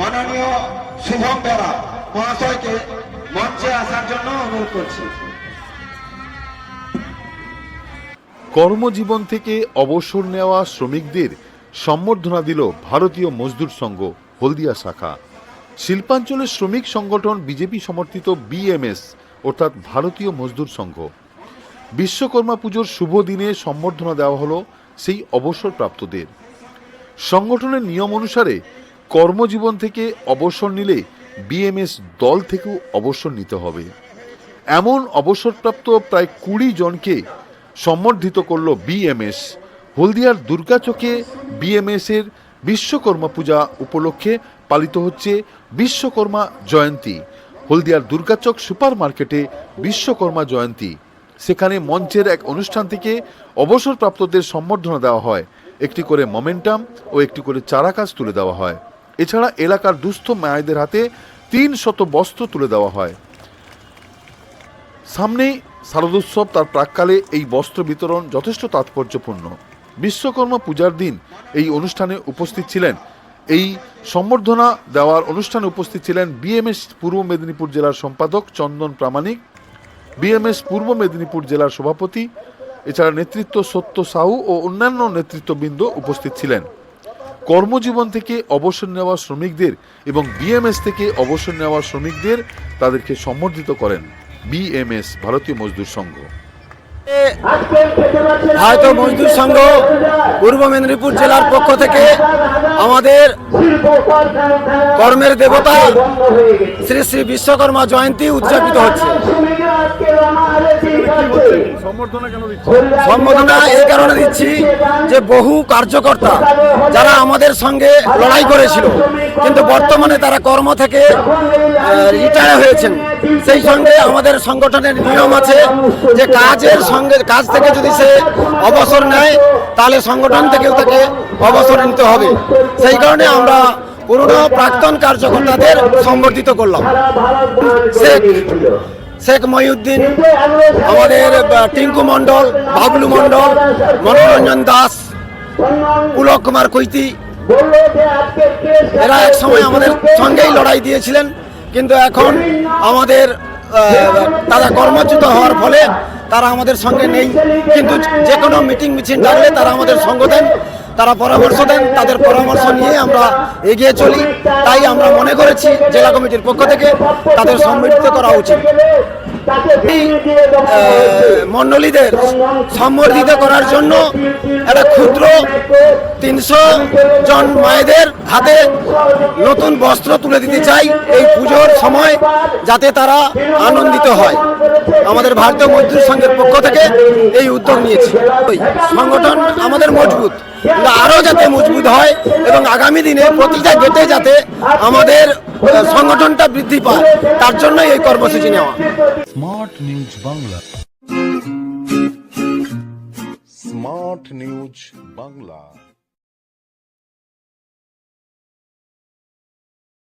মাননীয় শুভম বেরা মহাশয়কে মঞ্চে আসার জন্য অনুরোধ করছি। কর্মজীবন থেকে অবসর নেওয়া শ্রমিকদের সম্বর্ধনা দিল ভারতীয় মজদুর সংঘ, হলদিয়া শাখা। শিল্পাঞ্চলের শ্রমিক সংগঠন বিজেপি সমর্থিত বিএমএস, অর্থাৎ ভারতীয় মজদুর সংঘ। বিশ্বকর্মা পুজোর শুভ দিনে সম্বর্ধনা দেওয়া হলো সেই অবসরপ্রাপ্তদের। সংগঠনের নিয়ম অনুসারে কর্মজীবন থেকে অবসর নিলে বিএমএস দল থেকেও অবসর নিতে হবে। এমন অবসরপ্রাপ্ত প্রায় কুড়ি জনকে সম্বর্ধিত করল বিএমএস। হলদিয়ার দুর্গাচকে বিএমএস এর বিশ্বকর্মা পূজা উপলক্ষে পালিত হচ্ছে বিশ্বকর্মা জয়ন্তী। হলদিয়ার দুর্গাচক সুপার মার্কেটে বিশ্বকর্মা জয়ন্তী। সেখানে মঞ্চের এক অনুষ্ঠান থেকে অবসরপ্রাপ্তদের সম্বর্ধনা দেওয়া হয়। একটি করে মোমেন্টাম ও একটি করে চারা গাছ তুলে দেওয়া হয়। এছাড়া এলাকার দুস্থ মায়েদের হাতে তিন শত বস্ত্র তুলে দেওয়া হয়। সামনেই শারদোৎসব, তার প্রাককালে এই বস্ত্র বিতরণ যথেষ্ট তাৎপর্যপূর্ণ। বিশ্বকর্মা পূজার দিন এই অনুষ্ঠানে উপস্থিত ছিলেন। এই সম্বর্ধনা দেওয়ার অনুষ্ঠানে উপস্থিত ছিলেন বিএমএস পূর্ব মেদিনীপুর জেলার সম্পাদক চন্দন প্রামাণিক বিএমএস পূর্ব মেদিনীপুর জেলার সভাপতি, এছাড়া নেতৃত্ব সত্য সাহু ও অন্যান্য নেতৃত্ববৃন্দ উপস্থিত ছিলেন। কর্মজীবন থেকে অবসর নেওয়া শ্রমিকদের এবং বিএমএস থেকে অবসর নেওয়া শ্রমিকদের তাদেরকে সম্বর্ধিত করেন বিএমএস ভারতীয় মজদুর সংঘ। ভারতীয় মজদুর সংঘ পূর্ব মেদিনীপুর জেলার পক্ষ থেকে আমাদের কর্মের দেবতা শ্রী শ্রী বিশ্বকর্মা জয়ন্তী উদযাপিত হচ্ছে। সম্বোধনা এই কারণে দিচ্ছি যে বহু কার্যকর্তা যারা আমাদের সঙ্গে লড়াই করেছিল কিন্তু বর্তমানে তারা কর্ম থেকে রিটায়ার হয়েছেন। সেই সঙ্গে আমাদের সংগঠনের নিয়ম আছে যে কাজের সঙ্গে কাজ থেকে যদি সে অবসর নেয় তাহলে সংগঠন থেকেও তাকে অবসর নিতে হবে। সেই কারণে আমরা পুরনো প্রাক্তন কার্যকর্তাদের সম্বর্ধিত করলাম। শেখ শেখ মহিউদ্দিন, আমাদের টিঙ্কু মণ্ডল, বাবলু মণ্ডল, মনোরঞ্জন দাস, পুলক কুমার কৈতি এরা এক সময় আমাদের সঙ্গেই লড়াই দিয়েছিলেন, কিন্তু এখন আমাদের তারা কর্মচ্যুত হওয়ার ফলে তারা আমাদের সঙ্গে নেই। কিন্তু যে কোনো মিটিং মিছিল ডাকলে তারা আমাদের সঙ্গ দেন। তারা পরামর্শ দেন, তাদের পরামর্শ নিয়ে আমরা এগিয়ে চলি। তাই আমরা মনে করেছি জেলা কমিটির পক্ষ থেকে তাদের সম্মিলিত করা উচিত। মণ্ডলীদের সম্বর্ধিত করার জন্য একটা ক্ষুদ্র তিনশো জন মায়েদের হাতে নতুন বস্ত্র তুলে দিতে চাই। এই পুজোর সময় যাতে তারা আনন্দিত হয়। আমাদের ভারতীয় মজদুর সংঘের পক্ষ থেকে এই উদ্যোগ নিয়েছি। ওই সংগঠন আমাদের মজবুত আরও যাতে মজবুত হয় এবং আগামী দিনে প্রতিটা গেটে যাতে আমাদের সংগঠনটা বৃদ্ধি পায় তার জন্য এই কর্মসূচি নেওয়া। Smart news Bangla. Smart news Bangla.